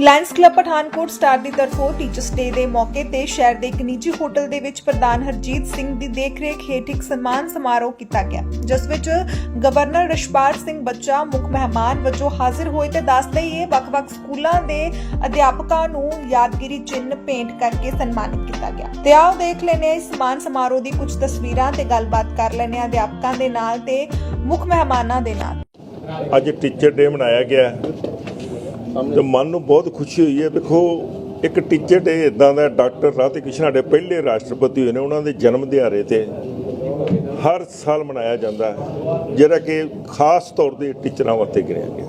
Lions club Pathankot star ਦੀ ਤਰਫੋਂ teachers ਡੇ ਦੇ ਮੌਕੇ ਤੇ ਸ਼ਹਿਰ ਦੇ ਇੱਕ ਨਿੱਜੀ ਹੋਟਲ ਦੇ ਵਿੱਚ ਪ੍ਰਧਾਨ ਹਰਜੀਤ ਸਿੰਘ ਦੀ ਦੇਖਰੇਖ ਹੇਠ ਇੱਕ ਸਨਮਾਨ ਸਮਾਰੋਹ ਕੀਤਾ ਗਿਆ, ਜਿਸ ਵਿੱਚ ਗਵਰਨਰ ਰਿਸ਼ਪਾਲ ਸਿੰਘ ਬੱਚਾ, ਮੁੱਖ ਮਹਿਮਾਨ ਵਜੋਂ ਹਾਜ਼ਰ ਹੋਏ ਤੇ ਦੱਸਦੇ ਹੀ ਵੱਖ-ਵੱਖ ਸਕੂਲਾਂ ਦੇ ਅਧਿਆਪਕਾਂ ਨੂੰ ਯਾਦਗਿਰੀ ਚਿੰਨ੍ਹ ਭੇਂਟ ਕਰਕੇ ਸਨਮਾਨਿਤ ਕੀਤਾ ਗਿਆ। ਤੇ ਆਓ ਦੇਖ ਲੈਨੇ ਇਸ ਸਨਮਾਨ ਸਮਾਰੋਹ ਦੀ ਕੁਝ ਤਸਵੀਰਾਂ ਤੇ ਗੱਲਬਾਤ ਕਰ ਲੈਨੇ ਅਧਿਆਪਕਾਂ ਦੇ ਨਾਲ ਤੇ ਮੁੱਖ ਮਹਿਮਾਨਾਂ ਦੇ ਨਾਲ। ਅੱਜ ਟੀਚਰ ਡੇ ਮਨਾਇਆ ਗਿਆ। ਤੇ ਮਨ ਨੂੰ ਬਹੁਤ ਖੁਸ਼ੀ ਹੋਈ ਹੈ ਦੇਖੋ ਇੱਕ ਟੀਚਰ ਡੇ ਇਦਾਂ ਦਾ ਡਾਕਟਰ ਰਾਧੇ ਕ੍ਰਿਸ਼ਨ ਸਾਡੇ ਪਹਿਲੇ ਰਾਸ਼ਟਰਪਤੀ ਹੋਏ ਨੇ, ਉਹਨਾਂ ਦੇ ਜਨਮ ਦਿਹਾੜੇ ਤੇ ਹਰ ਸਾਲ ਮਨਾਇਆ ਜਾਂਦਾ ਹੈ, ਜਿਹੜਾ ਕਿ ਖਾਸ ਤੌਰ ਤੇ ਟੀਚਰਾਂ ਵਾਸਤੇ ਗਿਣਿਆ ਗਿਆ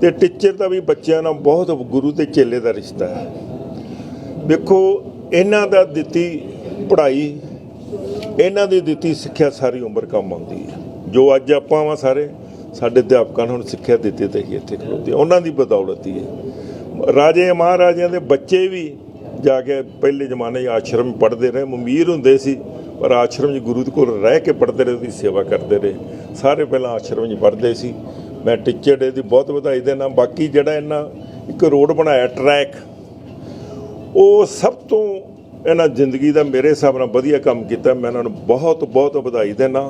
ਤੇ ਟੀਚਰ ਦਾ ਵੀ ਬੱਚਿਆਂ ਨਾਲ ਬਹੁਤ ਗੁਰੂ ਤੇ ਚੇਲੇ ਦਾ ਰਿਸ਼ਤਾ ਹੈ। ਵੇਖੋ, ਇਹਨਾਂ ਦਾ ਦਿੱਤੀ ਪੜ੍ਹਾਈ, ਇਹਨਾਂ ਦੀ ਦਿੱਤੀ ਸਿੱਖਿਆ ਸਾਰੀ ਉਮਰ ਕੰਮ ਆਉਂਦੀ ਹੈ। ਜੋ ਅੱਜ ਆਪਾਂ ਵਾਂ ਸਾਰੇ ਸਾਡੇ ਅਧਿਆਪਕਾਂ ਨੂੰ ਹੁਣ ਸਿੱਖਿਆ ਦਿੱਤੀ ਤੇ ਹੀ ਇੱਥੇ ਖਲੋਤੇ ਉਹਨਾਂ ਦੀ ਬਦੌਲਤ ਹੀ ਹੈ। ਰਾਜੇ ਮਹਾਰਾਜਿਆਂ ਦੇ ਬੱਚੇ ਵੀ ਜਾ ਕੇ ਪਹਿਲੇ ਜ਼ਮਾਨੇ 'ਚ ਆਸ਼ਰਮ ਪੜ੍ਹਦੇ ਰਹੇ, ਅਮੀਰ ਹੁੰਦੇ ਸੀ, ਪਰ ਆਸ਼ਰਮ 'ਚ ਗੁਰੂ ਦੇ ਕੋਲ ਰਹਿ ਕੇ ਪੜ੍ਹਦੇ ਰਹੇ, ਉਹਦੀ ਸੇਵਾ ਕਰਦੇ ਰਹੇ। ਸਾਰੇ ਪਹਿਲਾਂ ਆਸ਼ਰਮ 'ਚ ਪੜ੍ਹਦੇ ਸੀ। ਮੈਂ ਟੀਚਰ ਡੇ ਦੀ ਬਹੁਤ ਵਧਾਈ ਦੇਣਾ ਬਾਕੀ ਜਿਹੜਾ ਇਹਨਾਂ ਇੱਕ ਰੋਡ ਬਣਾਇਆ, ਟਰੈਕ, ਉਹ ਸਭ ਤੋਂ ਇਹਨਾਂ ਜ਼ਿੰਦਗੀ ਦਾ ਮੇਰੇ ਹਿਸਾਬ ਨਾਲ ਵਧੀਆ ਕੰਮ ਕੀਤਾ। ਮੈਂ ਇਹਨਾਂ ਨੂੰ ਬਹੁਤ ਬਹੁਤ ਵਧਾਈ ਦੇਣਾ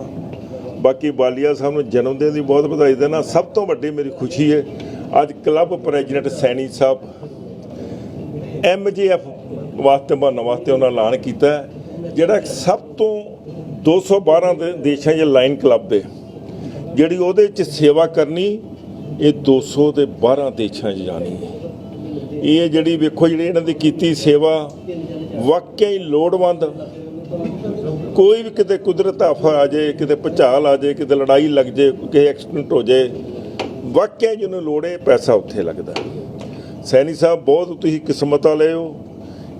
ਬਾਕੀ ਬਾਲੀਆ ਸਾਹਿਬ ਨੂੰ ਜਨਮ ਦਿਨ ਦੀ ਬਹੁਤ ਵਧਾਈ ਦੇਣਾ। ਸਭ ਤੋਂ ਵੱਡੀ ਮੇਰੀ ਖੁਸ਼ੀ ਹੈ, ਅੱਜ club president Saini sahib MGF ਵਾਸਤੇ, ਬਣਨ ਵਾਸਤੇ ਉਹਨਾਂ ਐਲਾਨ ਕੀਤਾ ਜਿਹੜਾ ਸਭ ਤੋਂ 212 ਦੇ ਦੇਸ਼ਾਂ 'ਚ ਲਾਈਨ ਕਲੱਬ ਦੇ ਜਿਹੜੀ ਉਹਦੇ 'ਚ ਸੇਵਾ ਕਰਨੀ, ਇਹ 200 ਤੇ 12 ਦੇਸ਼ਾਂ 'ਚ ਜਾਣੀ ਹੈ। ਇਹ ਜਿਹੜੀ ਵੇਖੋ ਜਿਹੜੀ ਇਹਨਾਂ ਦੀ ਕੀਤੀ ਸੇਵਾ, ਵਾਕਿਆ ਹੀ ਲੋੜਵੰਦ ਕੋਈ ਵੀ ਕਿਤੇ ਕੁਦਰਤ ਆਫਤ ਆ ਜਾਏ, ਕਿਤੇ ਭੁਚਾਲ ਆ ਜਾਏ, ਕਿਤੇ ਲੜਾਈ ਲੱਗ ਜਾਏ, ਕਿਸੇ ਐਕਸੀਡੈਂਟ ਹੋ ਜਾਏ, ਵਾਕਿਆ ਜਿਹਨੂੰ ਲੋੜ ਹੈ, ਪੈਸਾ ਉੱਥੇ ਲੱਗਦਾ। ਸੈਣੀ ਸਾਹਿਬ, ਬਹੁਤ ਤੁਸੀਂ ਕਿਸਮਤ ਵਾਲੇ ਹੋ।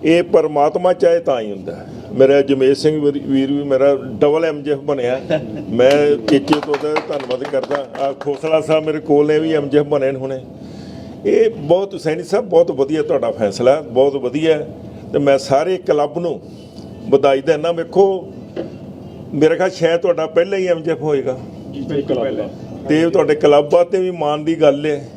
ਇਹ ਪਰਮਾਤਮਾ ਚਾਹੇ ਤਾਂ ਹੀ ਹੁੰਦਾ। ਮੇਰਾ ਜਮੇਸ਼ ਸਿੰਘ ਵੀਰ ਵੀਰ ਵੀ ਮੇਰਾ ਡਬਲ ਐਮਜੀਐਫ ਬਣਿਆ। ਮੈਂ ਚੇਚੇ ਤੋਂ ਦਾ ਧੰਨਵਾਦ ਕਰਦਾ। ਆ ਖੋਸਲਾ ਸਾਹਿਬ ਮੇਰੇ ਕੋਲ ਨੇ ਵੀ ਐਮਜੀਐਫ ਬਣੇ ਨੇ ਹੁਣੇ। ਇਹ ਬਹੁਤ, ਸੈਣੀ ਸਾਹਿਬ, ਬਹੁਤ ਵਧੀਆ ਤੁਹਾਡਾ ਫੈਸਲਾ। ਬਹੁਤ ਵਧੀਆ। ਹੈ ਤੇ ਮੈਂ ਸਾਰੇ ਕਲੱਬ ਨੂੰ ਵਧਾਈ ਦਿੰਦਾ। ਵੇਖੋ ਮੇਰੇ ਖਿਆਲ ਸ਼ਾਇਦ ਤੁਹਾਡਾ ਪਹਿਲਾ ਹੀ ਐਮਜੀਐਫ ਹੋਏਗਾ। ਤੇ ਤੁਹਾਡੇ ਕਲੱਬਾਂ ਤੇ ਵੀ ਮਾਣ ਦੀ ਗੱਲ ਹੈ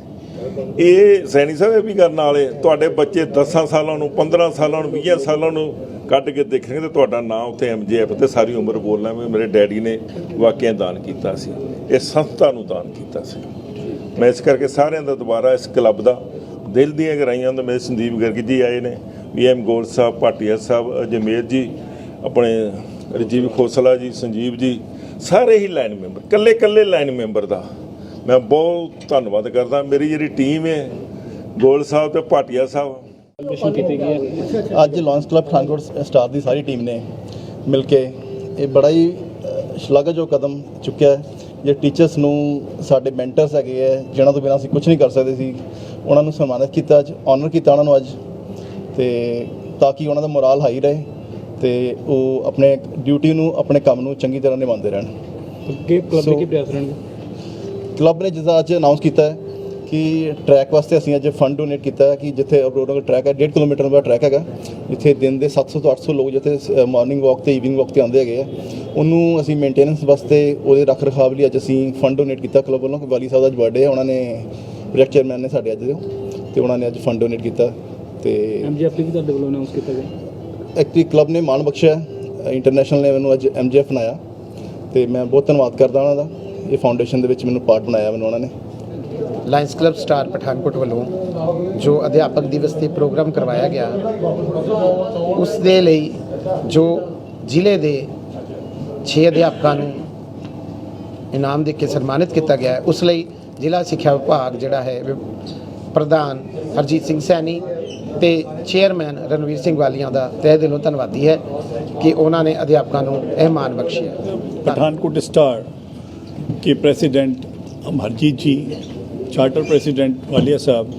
ਇਹ ਸੈਣੀ ਸਾਹਿਬ ਇਹ ਵੀ ਕਰਨ ਵਾਲੇ ਤੁਹਾਡੇ ਬੱਚੇ 10 ਸਾਲਾਂ ਨੂੰ 15 ਸਾਲਾਂ ਨੂੰ 20 ਸਾਲਾਂ ਨੂੰ ਕੱਢ ਕੇ ਦੇਖਣਗੇ ਤੇ ਤੁਹਾਡਾ ਨਾਮ ਉੱਥੇ ਐਮਜੀਐਫ ਤੇ ਸਾਰੀ ਉਮਰ ਬੋਲਣਾ ਵੀ ਮੇਰੇ ਡੈਡੀ ਨੇ ਵਾਕਿਆ ਦਾਨ ਕੀਤਾ ਸੀ। ਇਹ ਸੰਸਥਾ ਨੂੰ ਦਾਨ ਕੀਤਾ ਸੀ। ਮੈਂ ਇਸ ਕਰਕੇ ਸਾਰਿਆਂ ਦਾ ਦੁਬਾਰਾ ਇਸ ਕਲੱਬ ਦਾ ਦਿਲ ਦੀਆਂ ਗਰਾਈਆਂ ਤੋਂ ਮੇਰੇ ਸੰਦੀਪ ਗਰਗ ਜੀ ਆਏ ਨੇ ਵੀ ਐਮ ਗੋਲ ਸਾਹਿਬ ਭਾਟੀਆ ਸਾਹਿਬ ਜਮੇਰ ਜੀ ਆਪਣੇ ਰਜੀਵ ਖੋਸਲਾ ਜੀ ਸੰਜੀਵ ਜੀ ਸਾਰੇ ਹੀ ਲਾਈਨ ਮੈਂਬਰ ਕੱਲੇ ਕੱਲੇ ਲਾਈਨ ਮੈਂਬਰ ਦਾ ਮੈਂ ਬਹੁਤ ਧੰਨਵਾਦ ਕਰਦਾ। ਮੇਰੀ ਜਿਹੜੀ ਟੀਮ ਹੈ ਗੋਲ ਸਾਹਿਬ ਤੇ ਭਾਟੀਆ ਸਾਹਿਬ। ਮਿਸ਼ਨ ਕੀਤੀ ਗਈ ਹੈ। ਅੱਜ ਲਾਂਸ ਕਲੱਬ ਪਠਾਨਕੋਟ ਸਟਾਰ ਦੀ ਸਾਰੀ ਟੀਮ ਨੇ ਮਿਲ ਕੇ ਇਹ ਬੜਾ ਹੀ ਸ਼ਲਾਘਾਯੋਗ ਕਦਮ ਚੁੱਕਿਆ ਹੈ। ਜੇ ਟੀਚਰਸ ਨੂੰ ਸਾਡੇ ਮੈਂਟਰਸ ਹੈਗੇ ਹੈ ਜਿਨ੍ਹਾਂ ਤੋਂ ਬਿਨਾਂ ਅਸੀਂ ਕੁਝ ਨਹੀਂ ਕਰ ਸਕਦੇ ਸੀ ਉਹਨਾਂ ਨੂੰ ਸਨਮਾਨਿਤ ਕੀਤਾ ਅੱਜ ਆਨਰ ਕੀਤਾ ਉਹਨਾਂ ਨੂੰ ਅੱਜ। ਤੇ ਤਾਂ ਕਿ ਉਹਨਾਂ ਦਾ ਮੋਰਲ ਹਾਈ ਰਹੇ। ਤੇ ਉਹ ਆਪਣੇ ਡਿਊਟੀ ਨੂੰ ਆਪਣੇ ਕੰਮ ਨੂੰ ਚੰਗੀ ਤਰ੍ਹਾਂ ਨਿਭਾਉਂਦੇ ਰਹਿਣ। ਅੱਗੇ ਕਲੱਬ ਦੇ ਕੀ ਪ੍ਰਯਾਸ ਰਹਿਣਗੇ? ਕਲੱਬ ਨੇ ਜਿੱਦਾਂ ਅੱਜ ਅਨਾਉਂਸ ਕੀਤਾ ਹੈ ਕਿ ਟਰੈਕ ਵਾਸਤੇ ਅਸੀਂ ਅੱਜ ਫੰਡ ਡੋਨੇਟ ਕੀਤਾ ਹੈ ਕਿ ਜਿੱਥੇ ਅਬਰੋਡ ਦਾ ਟਰੈਕ ਹੈ 1.5 ਕਿਲੋਮੀਟਰ ਦਾ ਟਰੈਕ ਹੈਗਾ ਜਿੱਥੇ ਦਿਨ ਦੇ 700 ਤੋਂ 800 ਲੋਕ ਜਿੱਥੇ ਮਾਰਨਿੰਗ ਵਾਕ ਤੇ ਈਵਨਿੰਗ ਵਾਕ ਤੇ ਆਉਂਦੇ ਹੈਗੇ ਆ ਉਹਨੂੰ ਅਸੀਂ ਮੇਨਟੇਨੈਂਸ ਵਾਸਤੇ ਉਹਦੇ ਰੱਖ ਰਖਾਵ ਲਈ ਅੱਜ ਅਸੀਂ ਫੰਡ ਡੋਨੇਟ ਕੀਤਾ ਕਲੱਬ ਵੱਲੋਂ। ਕਿ ਵਾਲੀ ਸਾਹਿਬ ਦਾ ਅੱਜ ਬਰਥਡੇ ਹੈ ਉਹਨਾਂ ਨੇ ਪ੍ਰੋਜੈਕਟ ਚੇਅਰਮੈਨ ਨੇ ਸਾਡੇ ਅੱਜ ਦੇ ਤੇ ਉਹਨਾਂ ਨੇ ਅੱਜ ਫੰਡ ਡੋਨੇਟ ਕੀਤਾ ਤੇ ਐਮਜੀਐਫ ਵੀ ਤੁਹਾਡੇ ਵੱਲੋਂ ਅਨਾਉਂਸ ਕੀਤਾ ਗਿਆ। ਐਕਚੁਅਲੀ ਕਲੱਬ ਨੇ ਮਾਣ ਬਖਸ਼ਿਆ ਇੰਟਰਨੈਸ਼ਨਲ ਨੇ ਮੈਨੂੰ ਅੱਜ ਐਮਜੀਐਫ ਬਣਾਇਆ। ਤੇ ਮੈਂ ਬਹੁਤ ਧੰਨਵਾਦ ਕਰਦਾ ਉਹਨਾਂ ਦਾ। ਇਹ ਫਾਊਂਡੇਸ਼ਨ ਦੇ ਵਿੱਚ ਮੈਨੂੰ ਪਾਰਟ ਬਣਾਇਆ ਮੈਨੂੰ ਉਹਨਾਂ ਨੇ। ਲਾਇੰਸ ਕਲੱਬ ਸਟਾਰ ਪਠਾਨਕੋਟ ਵੱਲੋਂ ਜੋ ਅਧਿਆਪਕ ਦਿਵਸ ਤੇ ਪ੍ਰੋਗਰਾਮ ਕਰਵਾਇਆ ਗਿਆ, ਉਸ ਦੇ ਲਈ ਜੋ ਜ਼ਿਲ੍ਹੇ ਦੇ 6 ਅਧਿਆਪਕਾਂ ਨੂੰ ਇਨਾਮ ਦੇ ਕੇ ਸਨਮਾਨਿਤ ਕੀਤਾ ਗਿਆ ਉਸ ਲਈ ਜ਼ਿਲ੍ਹਾ ਸਿੱਖਿਆ ਵਿਭਾਗ ਜਿਹੜਾ ਹੈ, ਵਿ- ਪ੍ਰਧਾਨ ਹਰਜੀਤ ਸਿੰਘ ਸੈਣੀ ਤੇ ਚੇਅਰਮੈਨ ਰਣਵੀਰ ਸਿੰਘ ਵਾਲੀਆਂ ਦਾ ਤਹਿ ਦਿਲੋਂ ਧੰਨਵਾਦੀ ਹੈ ਕਿ ਉਹਨਾਂ ਨੇ ਅਧਿਆਪਕਾਂ ਨੂੰ ਇਹ ਮਾਣ ਬਖਸ਼ਿਆ पठानकोट स्टार के प्रेसिडेंट हम हरजीत जी चार्टर प्रेसिडेंट वालिया साहब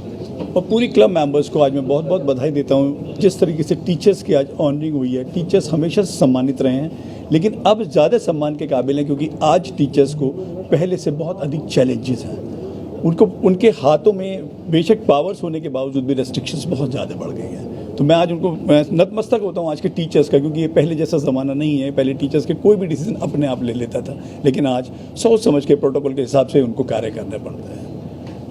और पूरी क्लब मेंबर्स को आज मैं बहुत बहुत बधाई देता हूँ जिस तरीके से टीचर्स की आज ऑनरिंग हुई है टीचर्स हमेशा से सम्मानित रहे हैं लेकिन अब ज़्यादा सम्मान के काबिल हैं क्योंकि आज टीचर्स को पहले से बहुत अधिक चैलेंजेस हैं उनको, उनके हाथों में बेशक पावर्स होने के बावजूद भी रेस्ट्रिक्शंस बहुत ज़्यादा बढ़ गई हैं। तो मैं आज उनको, मैं नतमस्तक होता हूँ आज के टीचर्स का, क्योंकि ये पहले जैसा ज़माना नहीं है। पहले टीचर्स के कोई भी डिसीज़न अपने आप ले लेता था। लेकिन आज सोच समझ के प्रोटोकॉल के हिसाब से उनको कार्य करना पड़ता है।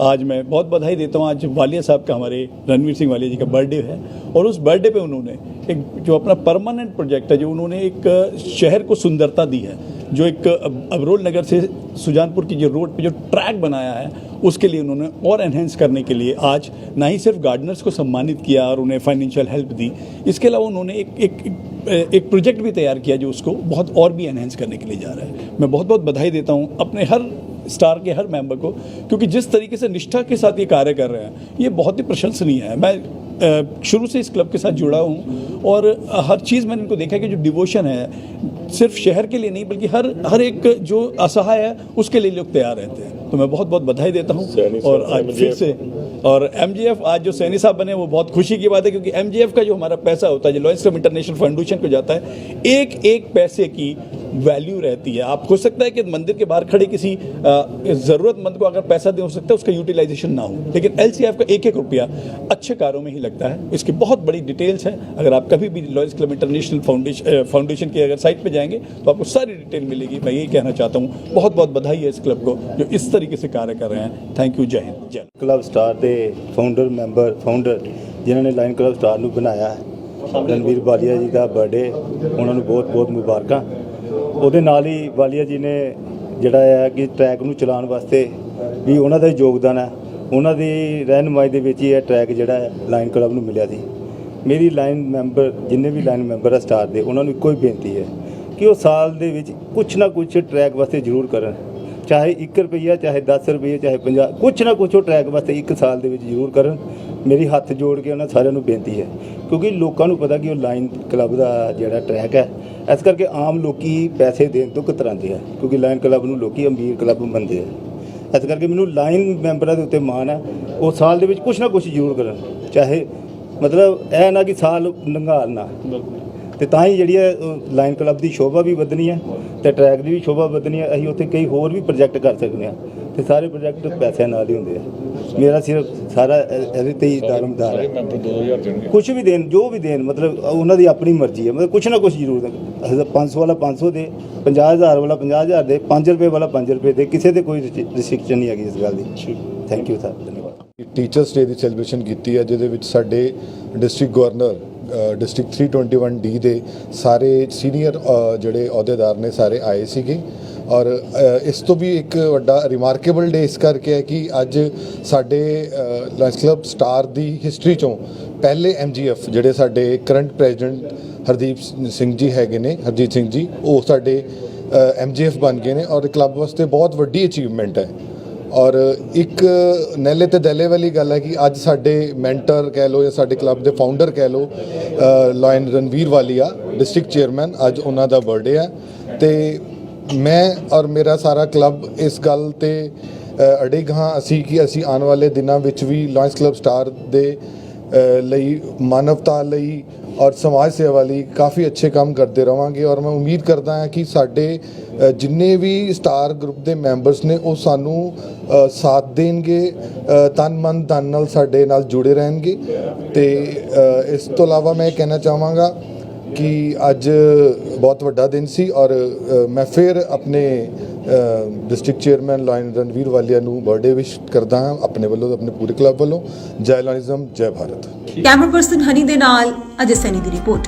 आज मैं बहुत बधाई देता हूँ। आज वालिया साहब का हमारे रणवीर सिंह वालिया जी का बर्थडे है। और उस बर्थडे पे उन्होंने एक, जो अपना परमानेंट प्रोजेक्ट है, जो उन्होंने एक शहर को सुंदरता दी है, जो एक अबरोल नगर से सुजानपुर की जो रोड पे जो ट्रैक बनाया है उसके लिए उन्होंने और एनहेंस करने के लिए आज ना ही सिर्फ़ गार्डनर्स को सम्मानित किया और उन्हें फाइनेंशियल हेल्प दी इसके अलावा उन्होंने एक एक एक, प्रोजेक्ट भी तैयार किया जो उसको बहुत और भी एनहेंस करने के लिए जा रहा है। मैं बहुत बहुत बधाई देता हूँ अपने हर स्टार के हर मेंबर को क्योंकि जिस तरीके से निष्ठा के साथ ये कार्य कर रहे हैं ये बहुत ही प्रशंसनीय है। मैं शुरू से इस क्लब के साथ जुड़ा हूँ और हर चीज़ मैंने इनको देखा कि जो डिवोशन है सिर्फ़ शहर के लिए नहीं बल्कि हर हर एक जो असहाय है उसके लिए लोग तैयार रहते हैं। तो मैं बहुत बहुत बधाई देता हूँ। और आज फिर से और एमजीएफ आज जो सैनी साहब बने वो बहुत खुशी की बात है क्योंकि एमजीएफ का जो हमारा पैसा होता है जो लॉयस इंटरनेशनल फाउंडेशन को जाता है एक एक पैसे की वैल्यू रहती है आप हो सकता है कि मंदिर के बाहर खड़े किसी अ, ज़रूरतमंद को अगर पैसा दे हो सकता है उसका यूटिलाइजेशन ना हो लेकिन एल का एक एक रुपया अच्छे कार्यों में ही लगता है इसकी बहुत बड़ी डिटेल्स है अगर आप कभी भी Lions Club International Foundation foundation की अगर साइट पे जाएंगे तो आपको सारी डिटेल मिलेगी मैं यही कहना चाहता हूँ बहुत बहुत बधाई है इस क्लब को जो इस तरीके से कार्य कर रहे हैं थैंक यू जय हिंद जय ਕਲੱਬ ਸਟਾਰ ਦੇ ਫਾਊਂਡਰ ਮੈਂਬਰ ਫਾਊਂਡਰ ਜਿਨ੍ਹਾਂ ਨੇ ਲਾਇਨ ਕਲੱਬ ਸਟਾਰ ਨੂੰ ਬਣਾਇਆ ਹੈ ਰਣਵੀਰ ਵਾਲੀਆ ਜੀ ਦਾ ਬਰਥਡੇ ਉਹਨਾਂ ਨੂੰ ਬਹੁਤ ਬਹੁਤ ਮੁਬਾਰਕਾਂ ਉਹਦੇ ਨਾਲ ਹੀ ਵਾਲੀਆ ਜੀ ਨੇ ਜਿਹੜਾ ਹੈ ਕਿ ਟਰੈਕ ਨੂੰ ਚਲਾਉਣ ਵਾਸਤੇ ਵੀ ਉਹਨਾਂ ਦਾ ਹੀ ਯੋਗਦਾਨ ਹੈ। ਉਹਨਾਂ ਦੀ ਰਹਿਨੁਮਾਈ ਦੇ ਵਿੱਚ ਹੀ ਇਹ ਟਰੈਕ ਜਿਹੜਾ ਹੈ ਲਾਇਨ ਕਲੱਬ ਨੂੰ ਮਿਲਿਆ ਸੀ। ਮੇਰੀ ਲਾਈਨ ਮੈਂਬਰ ਜਿੰਨੇ ਵੀ ਲਾਈਨ ਮੈਂਬਰ ਆ ਸਟਾਰ ਦੇ, ਉਹਨਾਂ ਨੂੰ ਇੱਕੋ ਹੀ ਬੇਨਤੀ ਹੈ ਕਿ ਉਹ ਸਾਲ ਦੇ ਵਿੱਚ ਕੁਛ ਨਾ ਕੁਛ ਟਰੈਕ ਵਾਸਤੇ ਜ਼ਰੂਰ ਕਰਨ। ਚਾਹੇ 1 ਰੁਪਈਆ, ਚਾਹੇ 10 ਰੁਪਈਆ ਚਾਹੇ 50 ਕੁਛ ਨਾ ਕੁਛ ਉਹ ਟਰੈਕ ਵਾਸਤੇ ਇੱਕ ਸਾਲ ਦੇ ਵਿੱਚ ਜ਼ਰੂਰ ਕਰਨ। ਮੇਰੀ ਹੱਥ ਜੋੜ ਕੇ ਉਹਨਾਂ ਸਾਰਿਆਂ ਨੂੰ ਬੇਨਤੀ ਹੈ, ਕਿਉਂਕਿ ਲੋਕਾਂ ਨੂੰ ਪਤਾ ਕਿ ਉਹ ਲਾਈਨ ਕਲੱਬ ਦਾ ਜਿਹੜਾ ਟਰੈਕ ਹੈ, ਇਸ ਕਰਕੇ ਆਮ ਲੋਕੀ ਪੈਸੇ ਦੇਣ ਤੋਂ ਕਤਰਾਉਂਦੇ ਆ, ਕਿਉਂਕਿ ਲਾਈਨ ਕਲੱਬ ਨੂੰ ਲੋਕੀ ਅਮੀਰ ਕਲੱਬ ਮੰਨਦੇ ਆ। ਇਸ ਕਰਕੇ ਮੈਨੂੰ ਲਾਈਨ ਮੈਂਬਰਾਂ ਦੇ ਉੱਤੇ ਮਾਣ ਹੈ, ਉਹ ਸਾਲ ਦੇ ਵਿੱਚ ਕੁਛ ਨਾ ਕੁਛ ਜ਼ਰੂਰ ਕਰਨ, ਚਾਹੇ ਮਤਲਬ ਇਹ ਨਾ ਕਿ ਸਾਲ ਨੰਗਾਲ ਨਾ ਤੇ ਤਾਂ ਹੀ ਜਿਹੜੀ ਹੈ ਲਾਈਨ ਕਲੱਬ ਦੀ ਸ਼ੋਭਾ ਵੀ ਵਧਣੀ ਹੈ ਤੇ ਟਰੈਕ ਦੀ ਵੀ ਸ਼ੋਭਾ ਵਧਣੀ ਹੈ। ਅਸੀਂ ਉੱਥੇ ਕਈ ਹੋਰ ਵੀ ਪ੍ਰੋਜੈਕਟ ਕਰ ਸਕਦੇ ਹਾਂ। ਤੇ ਸਾਰੇ ਪ੍ਰੋਜੈਕਟ ਪੈਸਿਆਂ ਨਾਲ ਹੀ ਹੁੰਦੇ ਆ। ਮੇਰਾ ਸਿਰਫ ਸਾਰਾ ਇਹ- ਇਹਦੇ ਤੇ ਹੀ ਦਾਰਮਦਾਰ ਹੈ। ਕੁਝ ਵੀ ਦੇਣ ਜੋ ਵੀ ਦੇਣ ਮਤਲਬ ਉਹਨਾਂ ਦੀ ਆਪਣੀ ਮਰਜ਼ੀ ਹੈ। ਮਤਲਬ ਕੁਛ ਨਾ ਕੁਛ ਜ਼ਰੂਰ ਦੇਣ ਅਸੀਂ ਤਾਂ 500 ਵਾਲਾ 500 ਦੇ 50000 ਵਾਲਾ 50000 ਦੇ 5 ਰੁਪਏ ਵਾਲਾ 5 ਰੁਪਏ ਦੇ ਕਿਸੇ ਤੇ ਕੋਈ ਰਿਸਟ੍ਰਿਕਸ਼ਨ ਨਹੀਂ ਹੈਗੀ ਇਸ ਗੱਲ ਦੀ। ਥੈਂਕ ਯੂ ਸਰ ਧੰਨਵਾਦ। ਟੀਚਰਸ ਡੇ ਦੀ ਸੈਲੀਬ੍ਰੇਸ਼ਨ ਕੀਤੀ ਹੈ ਜਿਹਦੇ ਵਿੱਚ ਸਾਡੇ ਡਿਸਟ੍ਰਿਕਟ ਗਵਰਨਰ ਡਿਸਟ੍ਰਿਕਟ 321 ਡੀ ਦੇ ਸਾਰੇ ਸੀਨੀਅਰ ਜਿਹੜੇ ਅਹੁਦੇਦਾਰ ਨੇ ਸਾਰੇ ਆਏ ਸੀਗੇ। ਔਰ ਇਸ ਤੋਂ ਵੀ ਇੱਕ ਵੱਡਾ ਰਿਮਾਰਕੇਬਲ ਡੇ ਇਸ ਕਰਕੇ ਹੈ ਕਿ ਅੱਜ ਸਾਡੇ ਲਾਇਨਸ ਕਲੱਬ ਸਟਾਰ ਦੀ ਹਿਸਟਰੀ ਚੋਂ ਪਹਿਲੇ ਐਮਜੀਐਫ ਜਿਹੜੇ ਸਾਡੇ ਕਰੰਟ ਪ੍ਰੈਜ਼ੀਡੈਂਟ ਹਰਦੀਪ ਸਿੰਘ ਜੀ ਹੈਗੇ ਨੇ, ਹਰਜੀਤ ਸਿੰਘ ਜੀ, ਉਹ ਸਾਡੇ ਐਮਜੀਐਫ ਬਣ ਗਏ ਨੇ ਔਰ ਕਲੱਬ ਵਾਸਤੇ ਬਹੁਤ ਵੱਡੀ ਅਚੀਵਮੈਂਟ ਹੈ। ਔਰ ਇੱਕ ਨੈਲੇ ਤੇ ਦੈਲੇ ਵਾਲੀ ਗੱਲ ਹੈ ਕਿ ਅੱਜ ਸਾਡੇ ਮੈਂਟਰ ਕਹਿ ਲੋ ਜਾਂ ਸਾਡੇ ਕਲੱਬ ਦੇ ਫਾਊਂਡਰ ਕਹਿ ਲੋ lion Ranvir Walia district chairman ਅੱਜ ਉਹਨਾਂ ਦਾ ਬਰਥਡੇ ਹੈ। ਤੇ ਮੈਂ ਔਰ ਮੇਰਾ ਸਾਰਾ ਕਲੱਬ ਇਸ ਗੱਲ ਤੇ ਅ, ਹਾਂ ਅਸੀਂ ਕਿ ਅਸੀਂ ਆਉਣ ਵਾਲੇ ਦਿਨਾਂ ਵਿੱਚ ਵੀ ਲਾਇਨਸ ਕਲੱਬ ਸਟਾਰ ਦੇ ਲਈ ਮਾਨਵਤਾ ਲਈ ਔਰ ਸਮਾਜ ਸੇਵਾ ਲਈ ਕਾਫੀ ਅੱਛੇ ਕੰਮ ਕਰਦੇ ਰਵਾਂਗੇ ਔਰ ਮੈਂ ਉਮੀਦ ਕਰਦਾ ਹਾਂ ਕਿ ਸਾਡੇ ਜਿੰਨੇ ਵੀ ਸਟਾਰ ਗਰੁੱਪ ਦੇ ਮੈਂਬਰਸ ਨੇ ਉਹ ਸਾਨੂੰ ਸਾਥ ਦੇਣਗੇ ਤਨ ਮਨ ਧਨ ਨਾਲ ਸਾਡੇ ਨਾਲ ਜੁੜੇ ਰਹਿਣਗੇ ਤੇ ਇਸ ਤੋਂ ਇਲਾਵਾ ਮੈਂ ਇਹ ਕਹਿਣਾ ਚਾਹਾਂਗਾ ਕਿ ਅੱਜ ਬਹੁਤ ਵੱਡਾ ਦਿਨ ਸੀ ਔਰ ਮੈਂ ਫਿਰ ਆਪਣੇ district chairman lion Ranvir Walia ਨੂੰ ਬਰਥਡੇ ਵਿਸ਼ ਕਰਦਾ ਹਾਂ ਆਪਣੇ ਵੱਲੋਂ ਤੇ ਆਪਣੇ ਪੂਰੇ ਕਲੱਬ ਵੱਲੋਂ। ਜੈ ਲਾਇਨਿਜ਼ਮ ਜੈ ਭਾਰਤ। ਕੈਮਰਾ ਪਰਸਨ ਹਨੀ ਦੇ ਨਾਲ ਅਜੇ ਸੈਨੀ ਦੀ ਰਿਪੋਰਟ